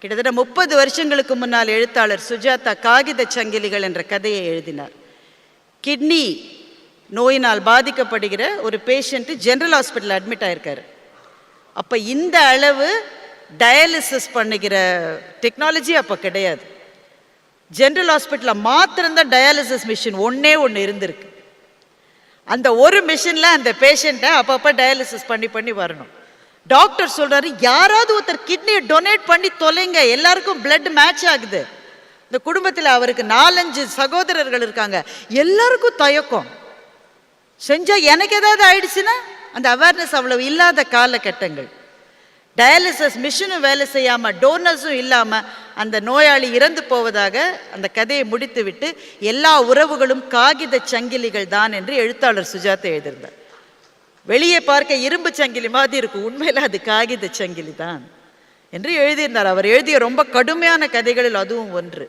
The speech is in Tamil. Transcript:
கிட்டத்தட்ட முப்பது வருஷங்களுக்கு முன்னால் எழுத்தாளர் சுஜாதா காகித சங்கிலிகள் என்ற கதையை எழுதினார். கிட்னி நோயினால் பாதிக்கப்படுகிற ஒரு பேஷண்ட்டு ஜென்ரல் ஹாஸ்பிட்டல் அட்மிட் ஆயிருக்காரு. அப்போ இந்த அளவு டயாலிசிஸ் பண்ணுகிற டெக்னாலஜி அப்போ கிடையாது. ஜென்ரல் ஹாஸ்பிட்டலில் மாத்திரம்தான் டயாலிசிஸ் மிஷின் ஒன்றே ஒன்று இருந்திருக்கு. அந்த ஒரு மிஷினில் அந்த பேஷண்ட்டை அப்பப்போ டயாலிசிஸ் பண்ணி பண்ணி வரணும். டாக்டர் சொல்கிறாரு யாராவது ஒருத்தர் கிட்னியை டொனேட் பண்ணி தொலைங்க எல்லாருக்கும் பிளட் மேட்ச் ஆகுது. இந்த குடும்பத்தில் அவருக்கு நாலஞ்சு சகோதரர்கள் இருக்காங்க. எல்லாருக்கும் தயக்கம். செஞ்சால் எனக்கு ஏதாவது ஆயிடுச்சுன்னா அந்த அவேர்னஸ் அவ்வளவு இல்லாத காலகட்டங்கள். டயாலிசிஸ் மிஷினும் வேலை செய்யாமல் டோனர்ஸும் இல்லாமல் அந்த நோயாளி இறந்து போவதாக அந்த கதையை முடித்துவிட்டு எல்லா உறவுகளும் காகித சங்கிலிகள் தான் என்று எழுத்தாளர் சுஜாதா எழுதியிருந்தார். வெளியே பார்க்க இரும்பு சங்கிலி மாதிரி இருக்கும் உண்மையில் அது காகித சங்கிலி தான் என்று எழுதியிருந்தார். அவர் எழுதிய ரொம்ப கடுமையான கதைகளில் அதுவும் ஒன்று.